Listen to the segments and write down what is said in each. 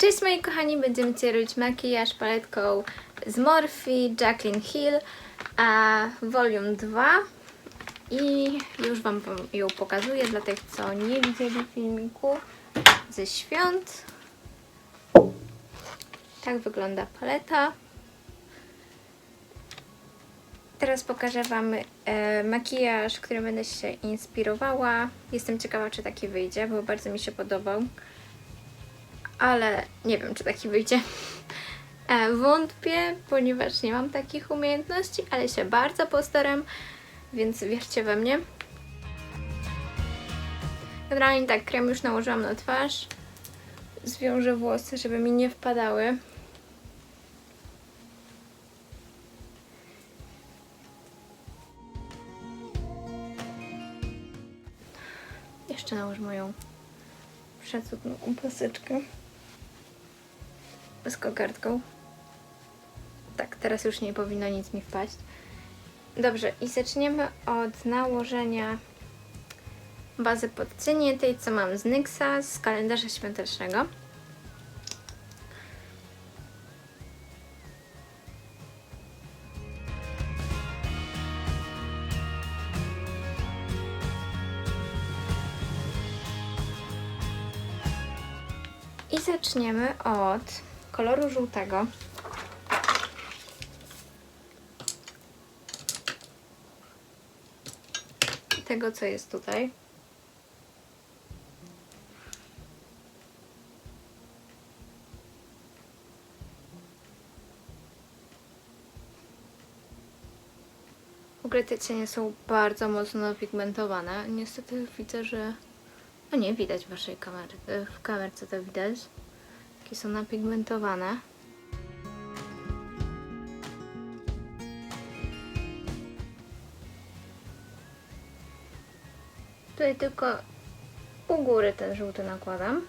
Cześć moi kochani, będziemy dzisiaj robić makijaż paletką z Morphe Jacqueline Hill a Volume 2 i już Wam ją pokazuję dla tych, co nie widzieli filmiku ze świąt. Tak wygląda paleta. Teraz pokażę Wam e, makijaż, którym będę się inspirowała. Jestem ciekawa, czy taki wyjdzie, bo bardzo mi się podobał ale nie wiem, czy taki wyjdzie. E, wątpię, ponieważ nie mam takich umiejętności, ale się bardzo postaram, więc wierzcie we mnie. Generalnie tak, krem już nałożyłam na twarz. Zwiążę włosy, żeby mi nie wpadały. Jeszcze nałożę moją przecudną paseczkę z kokardką. Tak, teraz już nie powinno nic mi wpaść. Dobrze, i zaczniemy od nałożenia bazy pod cienie, tej co mam z Nyxa, z kalendarza świątecznego. I zaczniemy od koloru żółtego. Tego, co jest tutaj. W ogóle te cienie są bardzo mocno pigmentowane. Niestety widzę, że... No nie widać w waszej kamery. W kamerce to widać. Są napigmentowane. Tutaj tylko u góry ten żółty nakładam.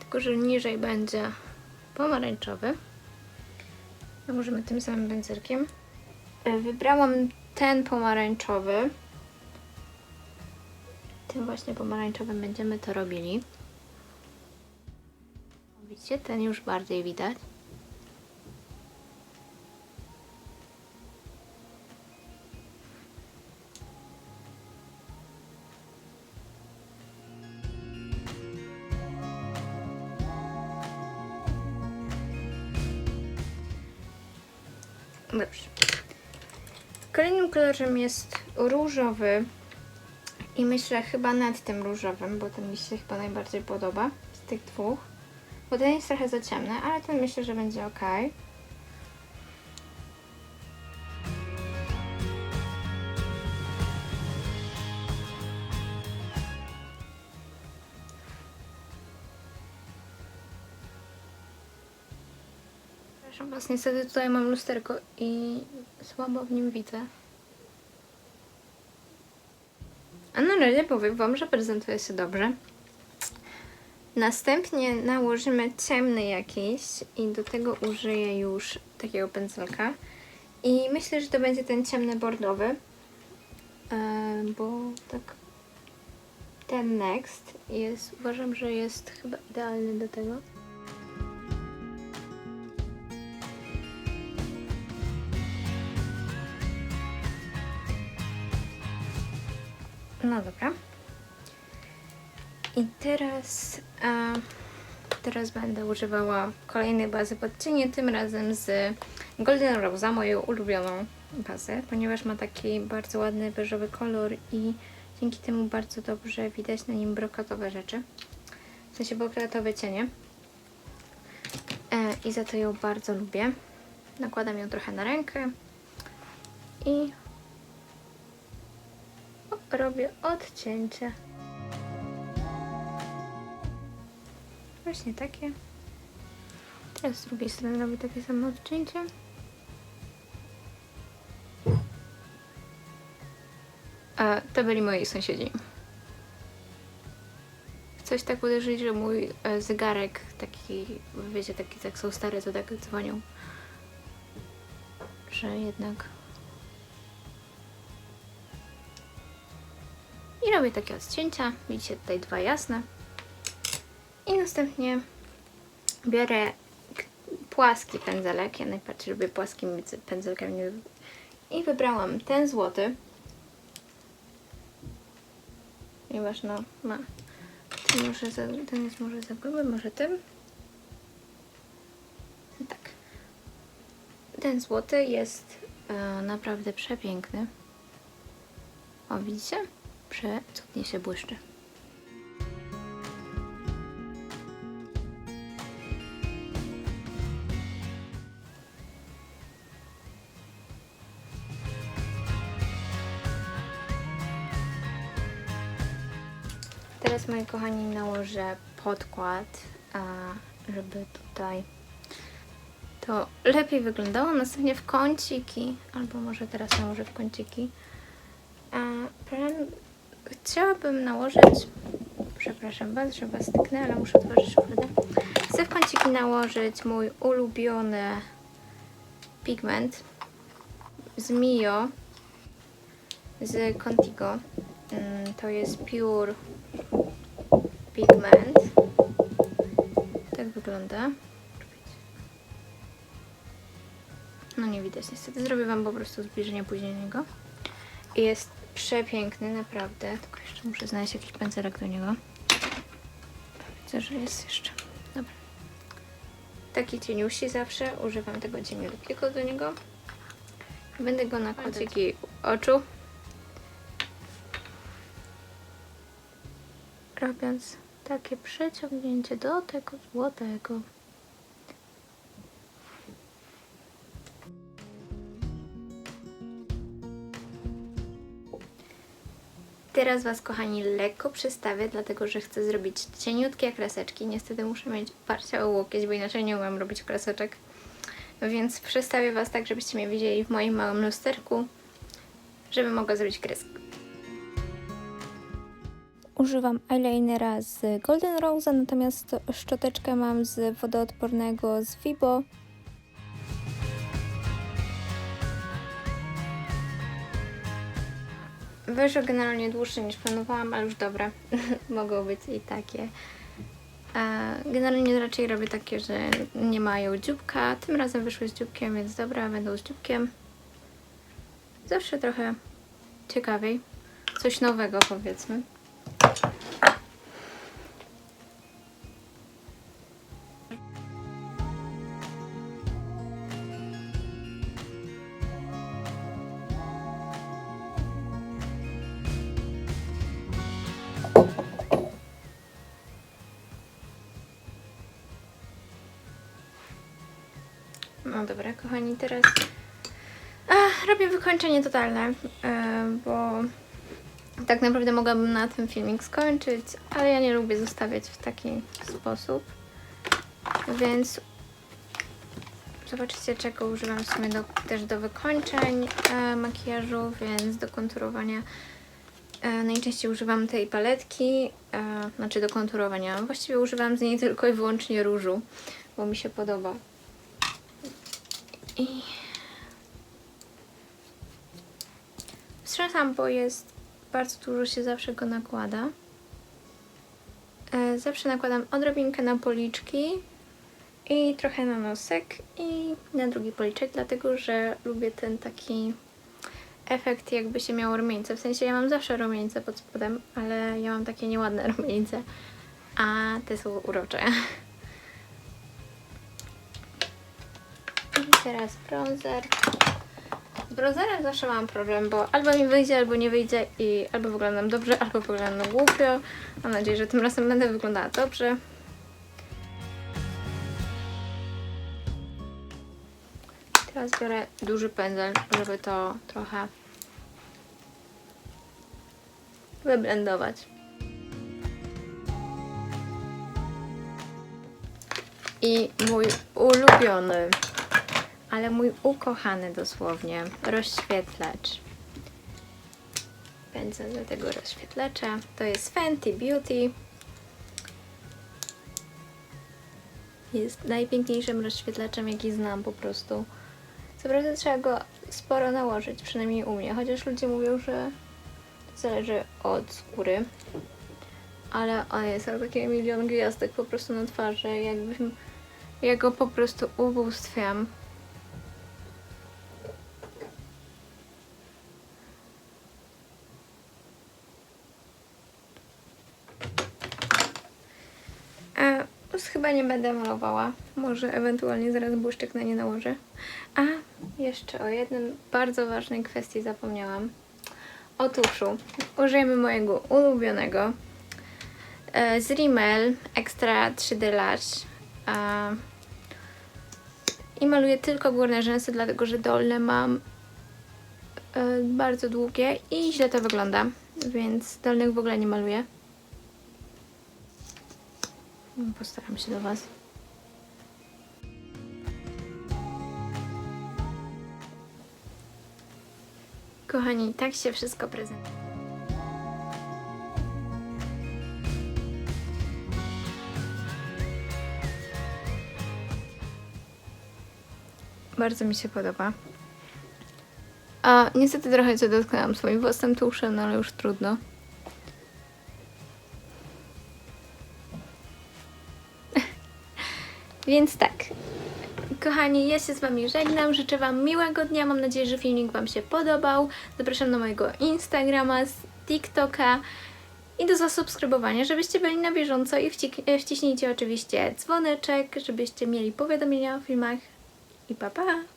Tylko, że niżej będzie pomarańczowy. Nałożymy tym samym pędzelkiem. Wybrałam ten pomarańczowy. Tym właśnie pomarańczowym będziemy to robili. Widzicie, ten już bardziej widać. Dobrze. Kolejnym kolorem jest różowy. I myślę chyba nad tym różowym, bo ten mi się chyba najbardziej podoba z tych dwóch. Ten jest trochę za ciemny, ale ten myślę, że będzie ok. Przepraszam Was, niestety tutaj mam lusterko i słabo w nim widzę. A na razie powiem Wam, że prezentuje się dobrze. Następnie nałożymy ciemny jakiś i do tego użyję już takiego pędzelka. I myślę, że to będzie ten ciemny bordowy, e, bo tak ten next jest, uważam, że jest chyba idealny do tego. No dobra. I teraz, teraz będę używała kolejnej bazy pod cienie, tym razem z Golden Rose'a, moją ulubioną bazę, ponieważ ma taki bardzo ładny beżowy kolor i dzięki temu bardzo dobrze widać na nim brokatowe rzeczy. W sensie brokatowe cienie. E, I za to ją bardzo lubię. Nakładam ją trochę na rękę i robię odcięcie. Właśnie takie. Teraz z drugiej strony robię takie samo odcięcie. A to byli moi sąsiedzi. Coś tak uderzyć, że mój e, zegarek taki, wiecie, taki jak są stare, to tak dzwonią. Że jednak I robię takie odcięcia. Widzicie tutaj dwa jasne. I następnie biorę płaski pędzelek. Ja najbardziej lubię płaskimi pędzelkami. I wybrałam ten złoty. Ponieważ no ma. Ten, może za, ten jest może za gruby, może tym. Tak. Ten złoty jest e, naprawdę przepiękny. O, widzicie? Przecudnie się błyszczy. Moi kochani, nałożę podkład, żeby tutaj to lepiej wyglądało. Następnie w kąciki, albo może teraz nałożę w kąciki. Chciałabym nałożyć, przepraszam Was, że Was styknę, ale muszę otworzyć szufladę. Chcę w kąciki nałożyć mój ulubiony pigment z Mio z Contigo. Mm, To jest Pure Pigment. Tak wygląda. No nie widać niestety. Zrobię Wam po prostu zbliżenie później niego. I jest przepiękny, naprawdę. Tylko jeszcze muszę znaleźć jakiś pędzelek do niego. Widzę, że jest jeszcze. Dobra. Taki cieniusi zawsze. Używam tego cieniutkiego do niego. Będę go na kąciki oczu. Robiąc takie przeciągnięcie do tego złotego. Teraz Was, kochani, lekko przestawię, dlatego że chcę zrobić cieniutkie kreseczki. Niestety muszę mieć parcia o łokieć, bo inaczej nie umiem robić kreseczek. Więc przestawię Was tak, żebyście mnie widzieli w moim małym lusterku, żeby mogła zrobić kreskę. Używam eyelinera z Golden Rose, natomiast szczoteczkę mam z wodoodpornego z Vibo. Wyszło generalnie dłuższe niż planowałam, ale już dobra. Mogą być i takie. Generalnie raczej robię takie, że nie mają dzióbka. Tym razem wyszły z dzióbkiem, więc dobra, będą z dzióbkiem. Zawsze trochę ciekawiej. Coś nowego powiedzmy. No dobra, kochani, teraz Ach, robię wykończenie totalne, e, bo tak naprawdę mogłabym na tym filmik skończyć, ale ja nie lubię zostawiać w taki sposób. Więc zobaczycie, czego używam w sumie do, też do wykończeń e, makijażu, więc do konturowania e, najczęściej używam tej paletki, znaczy do konturowania. Właściwie używam z niej tylko i wyłącznie różu, bo mi się podoba. I wstrzymam, bo jest bardzo dużo się zawsze go nakłada. E, Zawsze nakładam odrobinkę na policzki i trochę na nosek i na drugi policzek, dlatego że lubię ten taki efekt jakby się miało rumieńce. W sensie ja mam zawsze rumieńce pod spodem, ale ja mam takie nieładne rumieńce, a te są urocze. Teraz bronzer. Z bronzerem zawsze mam problem, bo albo mi wyjdzie, albo nie wyjdzie i albo wyglądam dobrze, albo wyglądam głupio. Mam nadzieję, że tym razem będę wyglądała dobrze. Teraz biorę duży pędzel, żeby to trochę wyblendować. I mój ulubiony ale mój ukochany dosłownie rozświetlacz. Pędzę do tego rozświetlacza. To jest Fenty Beauty. Jest najpiękniejszym rozświetlaczem, jaki znam po prostu. Co prawda trzeba go sporo nałożyć, przynajmniej u mnie, chociaż ludzie mówią, że zależy od skóry. Ale on jest, ma takie milion gwiazdek po prostu na twarzy, jakbym Ja go po prostu ubóstwiam. Ust chyba nie będę malowała. Może ewentualnie zaraz błyszczyk na nie nałożę. A jeszcze o jednym bardzo ważnej kwestii zapomniałam. O tuszu. Użyjemy mojego ulubionego e, z Rimmel Extra 3D Lash. I maluję tylko górne rzęsy, dlatego że dolne mam e, bardzo długie i źle to wygląda, więc dolnych w ogóle nie maluję. Postaram się do Was. Kochani, tak się wszystko prezentuje. Bardzo mi się podoba. A niestety trochę się dotknęłam swoim własnym tuszem, no ale już trudno. Więc tak. Kochani, ja się z Wami żegnam. Życzę Wam miłego dnia. Mam nadzieję, że filmik Wam się podobał. Zapraszam na mojego Instagrama, z TikToka i do zasubskrybowania, żebyście byli na bieżąco i e, wciśnijcie oczywiście dzwoneczek, żebyście mieli powiadomienia o filmach. I pa pa!